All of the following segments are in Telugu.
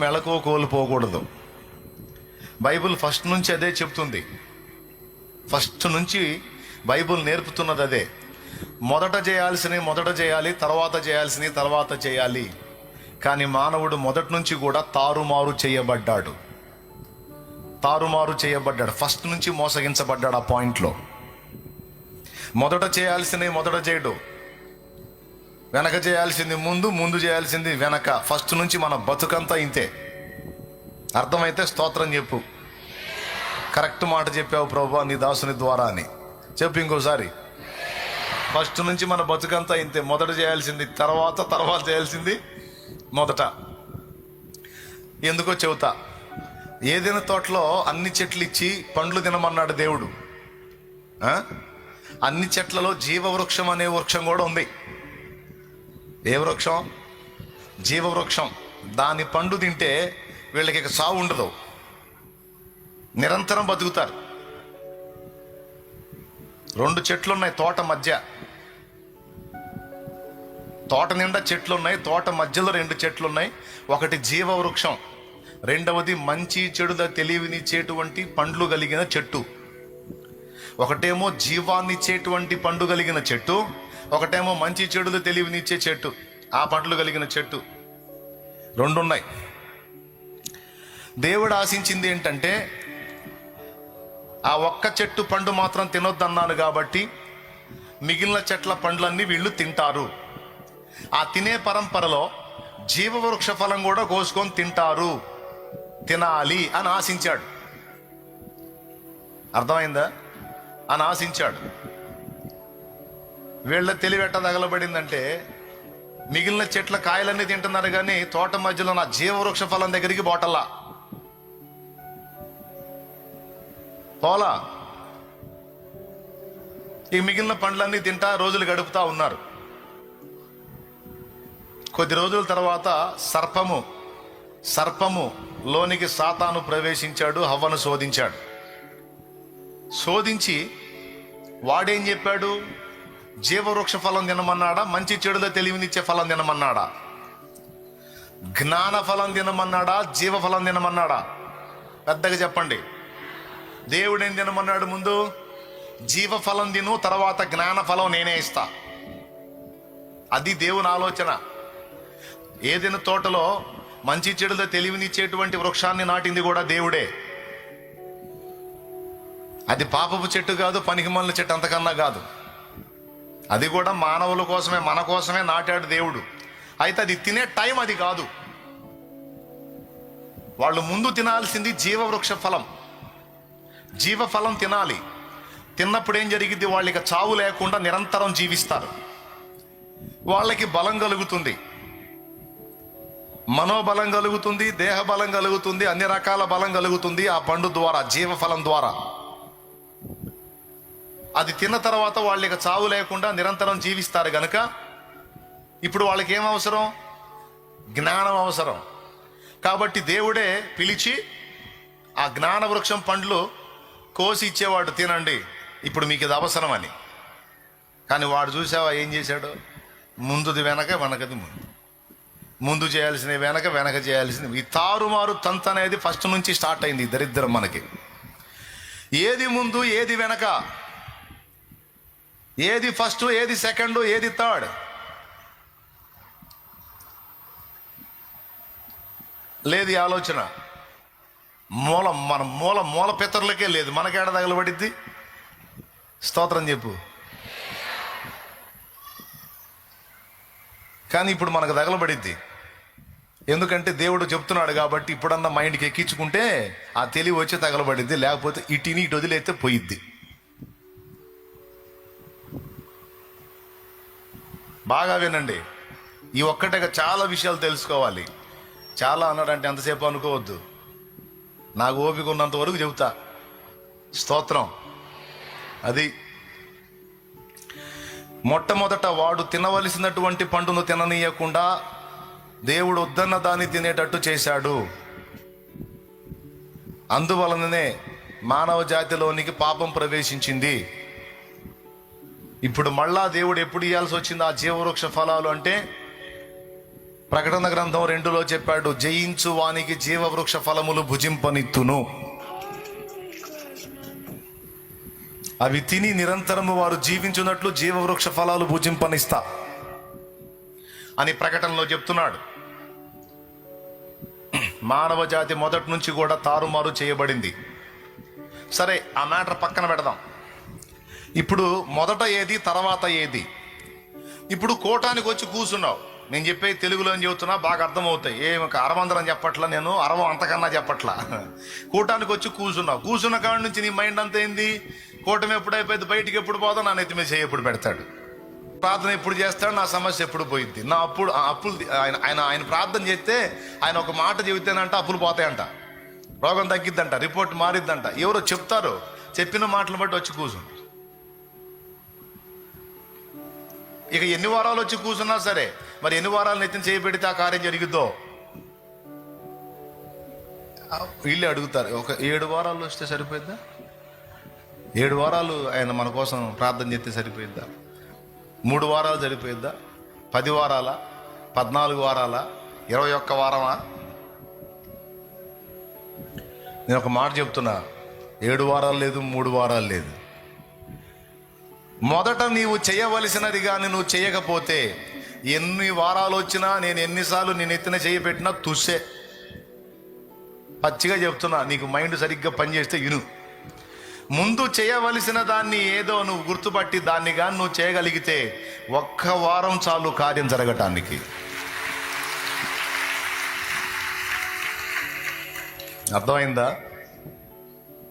మెళకువ కోల్పోకూడదు. బైబిల్ ఫస్ట్ నుంచి అదే చెప్తుంది ఫస్ట్ నుంచి బైబిల్ నేర్పుతున్నది అదే. మొదట చేయాల్సినవి మొదట చేయాలి తర్వాత చేయాల్సినవి తర్వాత చేయాలి. కానీ మానవుడు మొదటి నుంచి కూడా తారుమారు చేయబడ్డాడు. తారుమారు చేయబడ్డాడు. ఫస్ట్ నుంచి మోసగించబడ్డాడు ఆ పాయింట్లో. మొదట చేయాల్సినవి మొదట చేయడు. వెనక చేయాల్సింది ముందు ముందు చేయాల్సింది వెనక. ఫస్ట్ నుంచి మన బతుకంతా ఇంతే. అర్థమైతే స్తోత్రం చెప్పు. కరెక్ట్ మాట చెప్పావు ప్రభు నీ దాసుని ద్వారా అని చెప్పు ఇంకోసారి. ఫస్ట్ నుంచి మన బతుకంతా ఇంతే. మొదట చేయాల్సింది తర్వాత తర్వాత చేయాల్సింది మొదట. ఎందుకో చెబుతా. ఏదైనా తోటలో అన్ని చెట్లు ఇచ్చి పండ్లు తినమన్నాడు దేవుడు. అన్ని చెట్లలో జీవవృక్షం అనే వృక్షం కూడా ఉంది. ఏ వృక్షం జీవవృక్షం దాని పండు తింటే వీళ్ళకి ఇక సావు ఉండదు. నిరంతరం బతుకుతారు. రెండు చెట్లు ఉన్నాయి తోట మధ్య. తోట నిండా చెట్లు ఉన్నాయి తోట మధ్యలో రెండు చెట్లు ఉన్నాయి ఒకటి జీవవృక్షం రెండవది మంచి చెడుల తెలివినిచ్చేటువంటి పండ్లు కలిగిన చెట్టు. ఒకటేమో జీవాన్నిచ్చేటువంటి పండు కలిగిన చెట్టు. ఒకటేమో మంచి చెడులు తెలివినిచ్చే చెట్టు ఆ పండ్లు కలిగిన చెట్టు. రెండు ఉన్నాయి దేవుడు ఆశించింది ఏంటంటే ఆ ఒక్క చెట్టు పండు మాత్రం తినొద్దన్నాను కాబట్టి మిగిలిన చెట్ల పండ్లన్నీ వీళ్ళు తింటారు. ఆ తినే పరంపరలో జీవవృక్ష ఫలం కూడా కోసుకొని తింటారు. తినాలి అని ఆశించాడు. అర్థమైందా? అని ఆశించాడు. వీళ్ళ తెలివెట్ట తగలబడిందంటే మిగిలిన చెట్ల కాయలన్నీ తింటున్నారు కానీ తోట మధ్యలో నా జీవవృక్ష ఫలం దగ్గరికి బోటల్లా పోలా? ఈ మిగిలిన పండ్లన్నీ తింటా రోజులు గడుపుతా ఉన్నారు. కొద్ది రోజుల తర్వాత సర్పము సర్పము లోనికి సాతాను ప్రవేశించాడు హవ్వను శోధించాడు. శోధించి వాడేం చెప్పాడు? జీవవృక్ష ఫలం తినమన్నాడా? మంచి చెడులో తెలివినిచ్చే ఫలం తినమన్నాడా? జ్ఞాన ఫలం తినమన్నాడా? జీవ ఫలం తినమన్నాడా? పెద్దగా చెప్పండి. దేవుడు ఏం తినమన్నాడు ముందు? జీవ ఫలం తిను తర్వాత జ్ఞాన ఫలం నేనే ఇస్తా. అది దేవుని ఆలోచన. ఏదైనా తోటలో మంచి చెడులో తెలివినిచ్చేటువంటి వృక్షాన్ని నాటింది కూడా దేవుడే. అది పాపపు చెట్టు కాదు పనికిమల్ల చెట్టు అంతకన్నా కాదు. అది కూడా మానవుల కోసమే మన కోసమే నాటాడు దేవుడు. అయితే అది తినే టైం అది కాదు. వాళ్ళు ముందు తినాల్సింది జీవవృక్ష ఫలం. జీవ ఫలం తినాలి. తిన్నప్పుడు ఏం జరిగింది వాళ్ళకి చావు లేకుండా నిరంతరం జీవిస్తారు. వాళ్ళకి బలం కలుగుతుంది. మనోబలం కలుగుతుంది దేహ బలం కలుగుతుంది అన్ని రకాల బలం కలుగుతుంది ఆ పండు ద్వారా జీవఫలం ద్వారా. అది తిన్న తర్వాత వాళ్ళకి చావు లేకుండా నిరంతరం జీవిస్తారు గనక ఇప్పుడు వాళ్ళకి ఏం అవసరం? జ్ఞానం అవసరం. కాబట్టి దేవుడే పిలిచి ఆ జ్ఞాన వృక్షం పండ్లు కోసి ఇచ్చేవాడు తినండి. ఇప్పుడు మీకు ఇది అవసరం అని కానీ వాడు చూసావా ఏం చేశాడు? ముందుది వెనక వెనకది ముందు. ముందు చేయాల్సినవి వెనక వెనక చేయాల్సింది ఈ తారుమారు తంత అనేది ఫస్ట్ నుంచి స్టార్ట్ అయింది దరిద్రం మనకి. ఏది ముందు ఏది వెనక? ఏది ఫస్ట్ ఏది సెకండ్ ఏది థర్డ్? లేదు ఆలోచన. మూల మన మూల మూల పితరులకే లేదు. మనకేడ తగలబడిద్ది? స్తోత్రం చెప్పు. కానీ ఇప్పుడు మనకు తగలబడిద్ది. ఎందుకంటే దేవుడు చెప్తున్నాడు కాబట్టి ఇప్పుడన్నా మైండ్కి ఎక్కించుకుంటే ఆ తెలివి వచ్చి తగలబడిద్ది. లేకపోతే ఇటుని ఇటు వదిలేస్తే పోయిద్ది. బాగా వినండి. ఈ ఒక్కటే చాలా విషయాలు తెలుసుకోవాలి. చాలా అన్నాడంటే ఎంతసేపు అనుకోవద్దు. నాకు ఓపిక ఉన్నంత వరకు చెబుతా. స్తోత్రం. అది మొట్టమొదట వాడు తినవలసినటువంటి పండును తిననీయకుండా దేవుడు వద్దన్న దాన్ని తినేటట్టు చేశాడు. అందువలననే మానవ జాతిలోనికి పాపం ప్రవేశించింది. ఇప్పుడు మళ్ళా దేవుడు ఎప్పుడు ఇవ్వాల్సి వచ్చింది? ఆ జీవవృక్ష ఫలాలు అంటే ప్రకటన గ్రంథం రెండులో చెప్పాడు జయించు వానికి జీవవృక్ష ఫలములు భుజింపనిత్తును. అవి తిని నిరంతరము వారు జీవించున్నట్లు జీవవృక్ష ఫలాలు భుజింపనిస్తా అని ప్రకటనలో చెప్తున్నాడు. మానవ జాతి మొదటి నుంచి కూడా తారుమారు చేయబడింది. సరే ఆ మ్యాటర్ పక్కన పెడదాం. ఇప్పుడు మొదట ఏది తర్వాత ఏది? ఇప్పుడు కోటానికి వచ్చి కూర్చున్నావు. నేను చెప్పే తెలుగులో చెబుతున్నా బాగా అర్థమవుతాయి. ఏమి అరవందరం చెప్పట్లా నేను అరవం అంతకన్నా చెప్పట్లా. కూటానికి వచ్చి కూర్చున్నావు. కూర్చున్న కాడి నుంచి నీ మైండ్ అంతా ఏంది? కూటమి ఎప్పుడు బయటికి ఎప్పుడు పోదా? నా నెత్తి మీద చేయి ఎప్పుడు పెడతాడు? ప్రార్థన ఎప్పుడు చేస్తాడు? నా సమస్య ఎప్పుడు పోయింది? నా అప్పుడు అప్పులు ఆయన ఆయన ఆయన ప్రార్థన చేస్తే ఆయన ఒక మాట చెబితేనంట అప్పులు పోతాయంట. రోగం తగ్గిద్దంట రిపోర్ట్ మారిద్దంట. ఎవరో చెప్తారు. చెప్పిన మాటలు బట్టి వచ్చి కూర్చుంటారు ఇక ఎన్ని వారాలు వచ్చి కూర్చున్నా సరే మరి ఎన్ని వారాలు నెత్తిన చేయబెడితే ఆ కార్యం జరిగిద్దో? వీళ్ళే అడుగుతారు. ఒక ఏడు వారాలు వస్తే సరిపోయిద్దా? ఏడు వారాలు ఆయన మన కోసం ప్రార్థన చేస్తే సరిపోయిద్దా? మూడు వారాలు సరిపోయిద్దా? పది వారాల? పద్నాలుగు వారాల? ఇరవై ఒక్క వారమా? నేను ఒక మాట చెప్తున్నా. ఏడు వారాలు లేదు మూడు వారాలు లేదు. మొదట నీవు చేయవలసినది కానీ నువ్వు చేయకపోతే ఎన్ని వారాలు వచ్చినా నేను ఎన్నిసార్లు నేను ఎత్తిన చేయబెట్టినా తుస్సే. పచ్చిగా చెప్తున్నా నీకు మైండ్ సరిగ్గా పనిచేస్తే ఇను. ముందు చేయవలసిన దాన్ని ఏదో నువ్వు గుర్తుపట్టి దాన్ని కానీ నువ్వు చేయగలిగితే ఒక్క వారం చాలు కార్యం జరగటానికి. అర్థమైందా?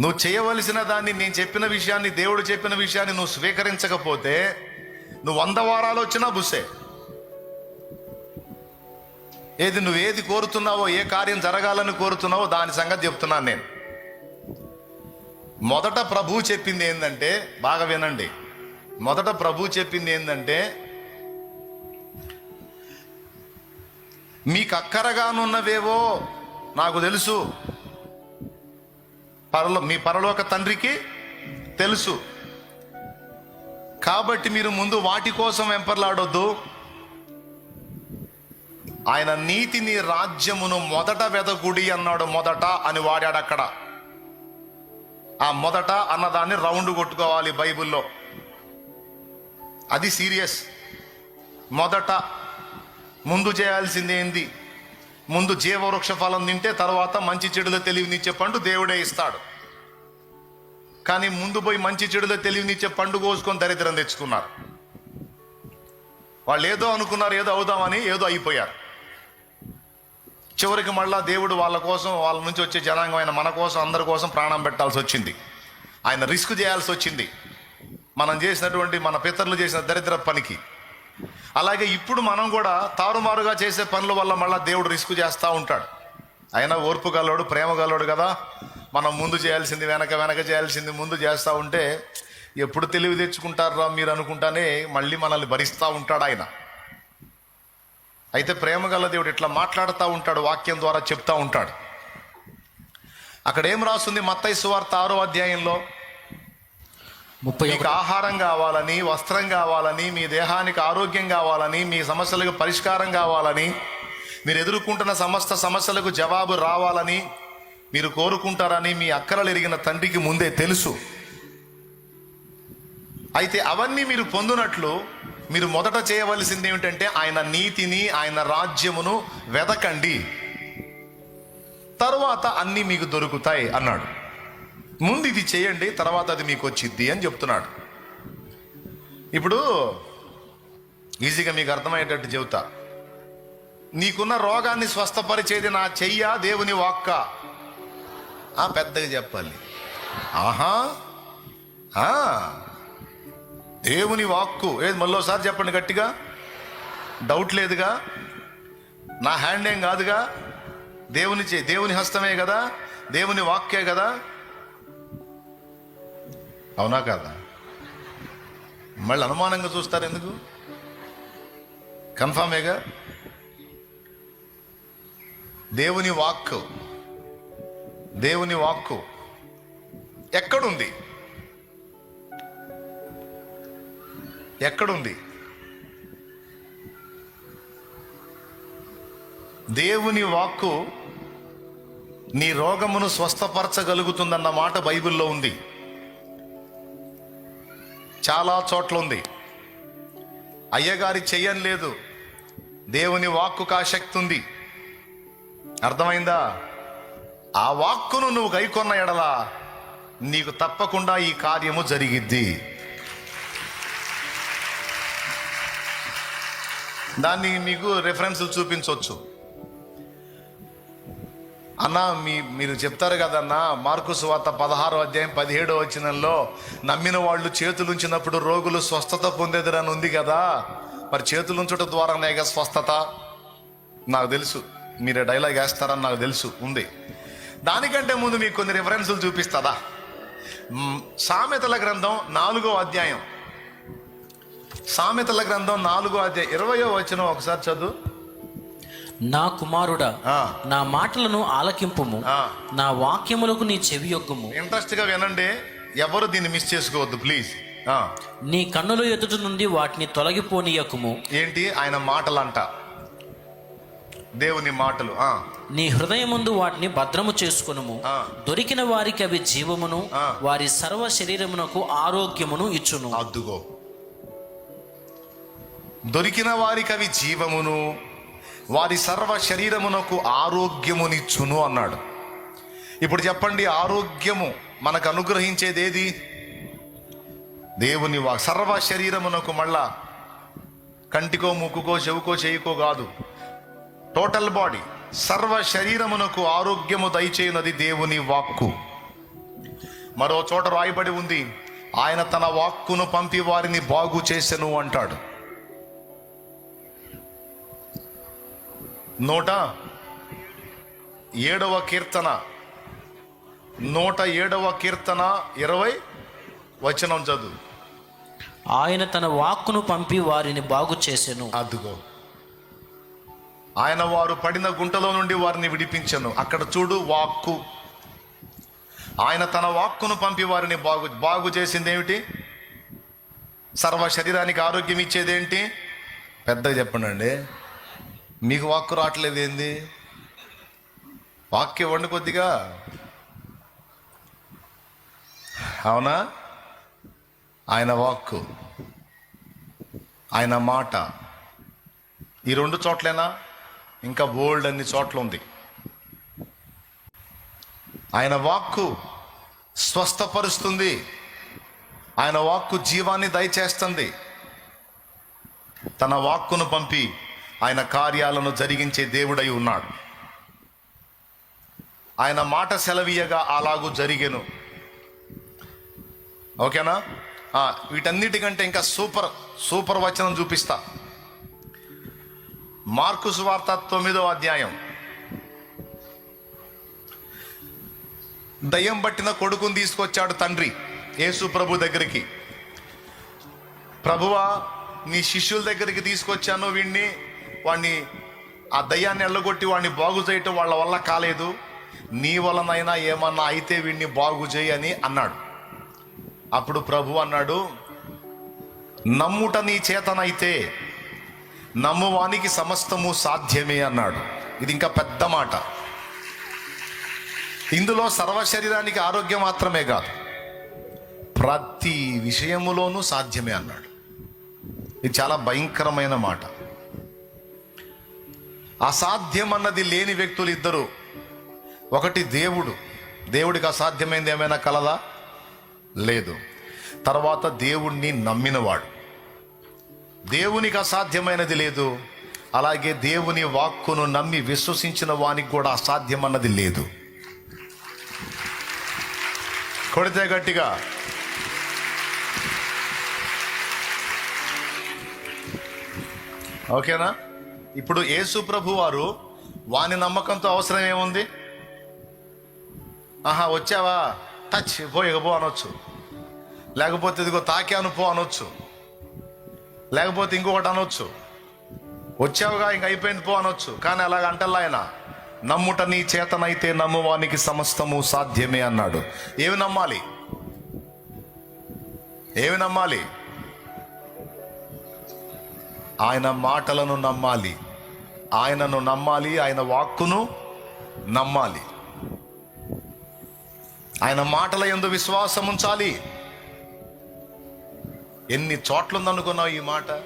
నువ్వు చేయవలసిన దాన్ని నేను చెప్పిన విషయాన్ని దేవుడు చెప్పిన విషయాన్ని నువ్వు స్వీకరించకపోతే నువ్వు వంద వారాలు వచ్చినా బుస్సే ఏది నువ్వు ఏది కోరుతున్నావో ఏ కార్యం జరగాలని కోరుతున్నావో దాని సంగతి చెప్తున్నాను నేను. మొదట ప్రభు చెప్పింది ఏంటంటే బాగా వినండి. మొదట ప్రభు చెప్పింది ఏంటంటే మీకు అక్కరగానున్నవేవో నాకు తెలుసు. పరలో మీ పరలోక తండ్రికి తెలుసు. కాబట్టి మీరు ముందు వాటి కోసం వెంపర్లాడొద్దు. ఆయన నీతిని రాజ్యమును మొదట వెదకుడి అన్నాడు మొదట అని వాడాడు అక్కడ. ఆ మొదట అన్నదాన్ని రౌండ్ కొట్టుకోవాలి బైబిల్లో. అది సీరియస్. మొదట ముందు చేయాల్సింది ఏంది ముందు జీవవృక్ష ఫలం తింటే తర్వాత మంచి చెడుల తెలివినిచ్చే పండు దేవుడే ఇస్తాడు. కానీ ముందు పోయి మంచి చెడుల తెలివినిచ్చే పండు కోసుకొని దరిద్రం తెచ్చుకున్నారు. వాళ్ళు ఏదో అనుకున్నారు ఏదో అవుదామని ఏదో అయిపోయారు. చివరికి మళ్ళా దేవుడు వాళ్ళ కోసం వాళ్ళ నుంచి వచ్చే జనాంగమైన మన కోసం అందరి కోసం ప్రాణం పెట్టాల్సి వచ్చింది. ఆయన రిస్క్ చేయాల్సి వచ్చింది. మనం చేసినటువంటి మన పితరులు చేసిన దరిద్ర పనికి. అలాగే ఇప్పుడు మనం కూడా తారుమారుగా చేసే పనుల వల్ల మళ్ళీ దేవుడు రిస్క్ చేస్తూ ఉంటాడు. అయినా ఓర్పు గలవాడు ప్రేమ గలవాడు కదా. మనం ముందు చేయాల్సింది వెనక వెనక చేయాల్సింది ముందు చేస్తూ ఉంటే ఎప్పుడు తెలివి తెచ్చుకుంటారా మీరు అనుకుంటానే మళ్ళీ మనల్ని భరిస్తూ ఉంటాడు ఆయన. అయితే ప్రేమ గల దేవుడు ఇట్లా మాట్లాడుతూ ఉంటాడు వాక్యం ద్వారా చెప్తా ఉంటాడు. అక్కడ ఏం రాస్తుంది? మత్తై సువార్త ఆరో అధ్యాయంలో ముప్పై మీకు ఆహారం కావాలని వస్త్రం కావాలని మీ దేహానికి ఆరోగ్యం కావాలని మీ సమస్యలకు పరిష్కారం కావాలని మీరు ఎదుర్కొంటున్న సమస్త సమస్యలకు జవాబు రావాలని మీరు కోరుకుంటారని మీ అక్కరలు ఎరిగిన తండ్రికి ముందే తెలుసు. అయితే అవన్నీ మీరు పొందినట్లు మీరు మొదట చేయవలసింది ఏమిటంటే ఆయన నీతిని ఆయన రాజ్యమును వెదకండి. తరువాత అన్నీ మీకు దొరుకుతాయి అన్నాడు. ముందు ఇది చేయండి తర్వాత అది మీకు వచ్చిద్ది అని చెప్తున్నాడు. ఇప్పుడు ఈజీగా మీకు అర్థమయ్యేటట్టు చెబుతా. నీకున్న రోగాన్ని స్వస్థపరిచేది నా చెయ్య దేవుని వాక్క? ఆ పెద్దగా చెప్పాలి. ఆహా. దేవుని వాక్కు. ఏది మళ్ళోసారి చెప్పండి గట్టిగా? డౌట్ లేదుగా? నా హ్యాండ్ ఏం కాదుగా? దేవుని చే దేవుని హస్తమే కదా? దేవుని వాక్కే కదా? అవునా కాదా? మళ్ళీ అనుమానంగా చూస్తారు ఎందుకు? కన్ఫామేగా దేవుని వాక్కు. దేవుని వాక్కు. ఎక్కడుంది? ఎక్కడుంది? దేవుని వాక్కు నీ రోగమును స్వస్థపరచగలుగుతుందన్న మాట బైబిల్లో ఉంది. చాలా చోట్ల ఉంది అయ్యగారి చెయ్యని లేదు. దేవుని వాక్కుకు ఆ శక్తి ఉంది. అర్థమైందా? ఆ వాక్కును నువ్వు గైకొన్న ఎడలా నీకు తప్పకుండా ఈ కార్యము జరిగిద్ది. దాన్ని మీకు రెఫరెన్స్లు చూపించవచ్చు అన్నా మీ మీరు చెప్తారు కదన్నా మార్కు సువార్త పదహారో అధ్యాయం పదిహేడో వచనంలో నమ్మిన వాళ్ళు చేతులుంచినప్పుడు రోగులు స్వస్థత పొందేదిరని ఉంది కదా. మరి చేతులుంచడం ద్వారానేగా స్వస్థత? నాకు తెలుసు. మీరే డైలాగ్ వేస్తారని నాకు తెలుసు. ఉంది. దానికంటే ముందు మీకు కొన్ని రిఫరెన్సులు చూపిస్తుందా సామెతల గ్రంథం నాలుగో అధ్యాయం. సామెతల గ్రంథం నాలుగో అధ్యాయం. ఇరవయో వచనం ఒకసారి చదువు. నా కుమారుడా. నా మాటలను ఆలకింపుము. నా వాక్యములకు నీ చెవి యొక్కము ఇంట్రెస్ట్గా వినండి ఎవరు దీన్ని మిస్ చేసుకోవద్దు ప్లీజ్ నీ కన్నుల ఎదుట నుండి వాటిని తొలగిపోనీయకుము. ఏంటి? ఆయన మాటలంట. దేవుని మాటలు నీ హృదయముందు వాటిని భద్రము చేసుకొనుము. ఆ. దొరికిన వారికి అవి జీవమును. వారి సర్వ శరీరమునకు ఆరోగ్యమును ఇచ్చును. అద్దుగో. దొరికిన వారికి అవి జీవమును వారి సర్వ శరీరమునకు ఆరోగ్యమునిచ్చును అన్నాడు. ఇప్పుడు చెప్పండి ఆరోగ్యము మనకు అనుగ్రహించేది ఏది దేవుని వా సర్వ శరీరమునకు మళ్ళా కంటికో ముక్కుకో చెవుకో చేయికో కాదు. టోటల్ బాడీ సర్వ శరీరమునకు ఆరోగ్యము దయచేయునది దేవుని వాక్కు. మరో చోట రాయబడి ఉంది ఆయన తన వాక్కును పంపి వారిని బాగు చేసెను అంటాడు. నూట ఏడవ కీర్తన. నూట ఏడవ కీర్తన ఇరవై వచనం చదువు. ఆయన తన వాక్కును పంపి వారిని బాగు చేసెను. అదుగో. ఆయన వారు పడిన గుంటలో నుండి వారిని విడిపించను. అక్కడ చూడు వాక్కు. ఆయన తన వాక్కును పంపి వారిని బాగు బాగు చేసింది ఏమిటి సర్వ శరీరానికి ఆరోగ్యం ఇచ్చేదేంటి? పెద్దగా చెప్పండి నీకు మీకు వాక్కు రావట్లేదు ఏంది? వాక్యం ఇవ్వండి కొద్దిగా. అవునా? ఆయన వాక్కు. ఆయన మాట. ఈ రెండు చోట్లేనా? ఇంకా బోల్డ్ అన్ని చోట్ల ఉంది. ఆయన వాక్కు స్వస్థపరుస్తుంది. ఆయన వాక్కు జీవాన్ని దయచేస్తుంది. తన వాక్కును పంపి ఆయన కార్యాలను జరిగించే దేవుడై ఉన్నాడు. ఆయన మాట సెలవీయగా అలాగూ జరిగెను. ఓకేనా? వీటన్నిటికంటే ఇంకా సూపర్ సూపర్ వచనం చూపిస్తా. మార్కు సువార్త తొమ్మిదో అధ్యాయం. దయ్యం పట్టిన కొడుకుని తీసుకొచ్చాడు తండ్రి యేసు ప్రభు దగ్గరికి. ప్రభువా నీ శిష్యుల దగ్గరికి తీసుకొచ్చాను వీడిని వాడిని ఆ దయ్యాన్ని ఎల్లగొట్టి వాడిని బాగు చేయటం వాళ్ళ వల్ల కాలేదు. నీ వలనైనా ఏమన్నా అయితే వీడిని బాగు చేయని అన్నాడు. అప్పుడు ప్రభు అన్నాడు నమ్ముట నీ చేతనైతే నమ్మువానికి సమస్తము సాధ్యమే అన్నాడు. ఇది ఇంకా పెద్ద మాట. ఇందులో సర్వ శరీరానికి ఆరోగ్యం మాత్రమే కాదు ప్రతి విషయములోనూ సాధ్యమే అన్నాడు. ఇది చాలా భయంకరమైన మాట. అసాధ్యం అన్నది లేని వ్యక్తులు ఇద్దరు. ఒకటి దేవుడు. దేవుడికి అసాధ్యమైంది ఏమైనా కలదా లేదు. తర్వాత దేవుణ్ణి నమ్మినవాడు. దేవునికి అసాధ్యమైనది లేదు. అలాగే దేవుని వాక్కును నమ్మి విశ్వసించిన వానికి కూడా అసాధ్యం అన్నది లేదు. కొడితే గట్టిగా. ఓకేనా? ఇప్పుడు యేసు ప్రభు వారు వాని నమ్మకంతో అవసరం ఏముంది? ఆహా వచ్చావా? టచ్ పో ఇక పో అనొచ్చు. లేకపోతే ఇదిగో తాకాను పో అనొచ్చు. లేకపోతే ఇంకొకటి అనొచ్చు. వచ్చావుగా ఇంక అయిపోయింది పో అనొచ్చు. కానీ అలాగ అంటల్లా ఆయన నమ్ముట నీ చేతనైతే నమ్మువానికి సమస్తము సాధ్యమే అన్నాడు. ఏమి నమ్మాలి? ఏమి నమ్మాలి? ఆయన మాటలను నమ్మాలి. ఆయనను నమ్మాలి ఆయన వాక్కును నమ్మాలి. ఆయన మాటల ఎందు విశ్వాసం ఉంచాలి. ఎన్ని చోట్లుందనుకున్నావు ఈ మాట?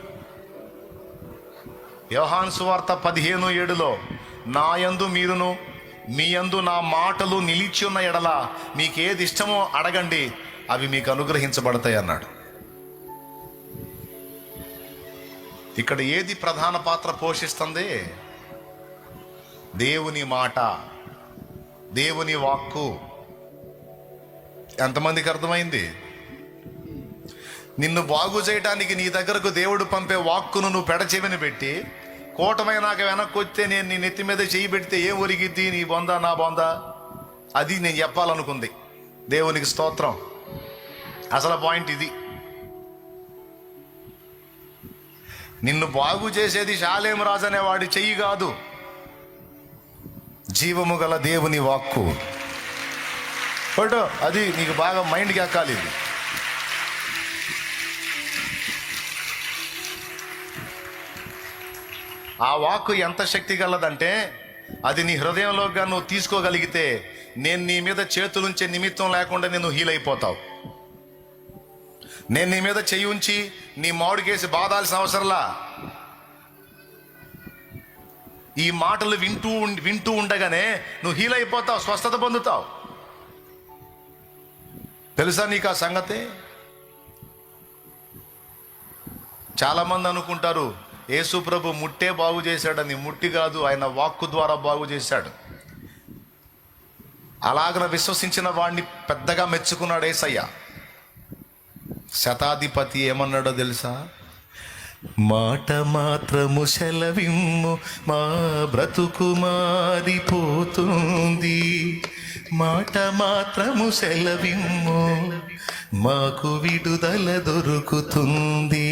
యోహాన్ సువార్త పదిహేను ఏడులో నా యందు మీరును మీ యందు నా మాటలు నిలిచి ఉన్న ఎడల మీకు ఏది ఇష్టమో అడగండి అవి మీకు అనుగ్రహించబడతాయి అన్నాడు ఇక్కడ ఏది ప్రధాన పాత్ర పోషిస్తుంది? దేవుని మాట దేవుని వాక్కు. ఎంతమందికి అర్థమైంది? నిన్ను బాగు చేయడానికి నీ దగ్గరకు దేవుడు పంపే వాక్కును నువ్వు పెడచెవిని పెట్టి కూటమైనాక వెనక్కి వస్తే నేను నీ నెత్తి మీద చేయి పెడితే ఏం ఒరిగిద్ది? నీ బొందా నా బొందా? అది నేను చెప్పాలనుకుంది. దేవునికి స్తోత్రం. అసలు పాయింట్ ఇది. నిన్ను బాగు చేసేది శాలేం రాజు అనే వాడి చెయ్యి కాదు. జీవము గల దేవుని వాక్కు. ఫోటో అది నీకు బాగా మైండ్కి ఎక్కాలి ఇది. ఆ వాక్కు ఎంత శక్తి గలదంటే అది నీ హృదయంలోగా నువ్వు తీసుకోగలిగితే నేను నీ మీద చేతులుంచే నిమిత్తం లేకుండా నేను హీల్ అయిపోతావు. నేను నీ మీద చెయ్యి ఉంచి నీ మామిడికేసి బాధాల్సిన అవసరంలా? ఈ మాటలు వింటూ వింటూ ఉండగానే నువ్వు హీల్ అయిపోతావు స్వస్థత పొందుతావు. తెలుసా నీకు ఆ సంగతి? చాలామంది అనుకుంటారు యేసుప్రభు ముట్టే బాగు చేశాడని. ముట్టి కాదు ఆయన వాక్కు ద్వారా బాగు చేశాడు. అలాగన విశ్వసించిన వాడిని పెద్దగా మెచ్చుకున్నాడు ఏసయ్య. శతాధిపతి ఏమన్నాడో తెలుసా? మాట మాత్రము సెలవిమ్ము మా బ్రతుకు మారిపోతుంది. మాట మాత్రము సెలవిమ్ము మాకు విడుదల దొరుకుతుంది.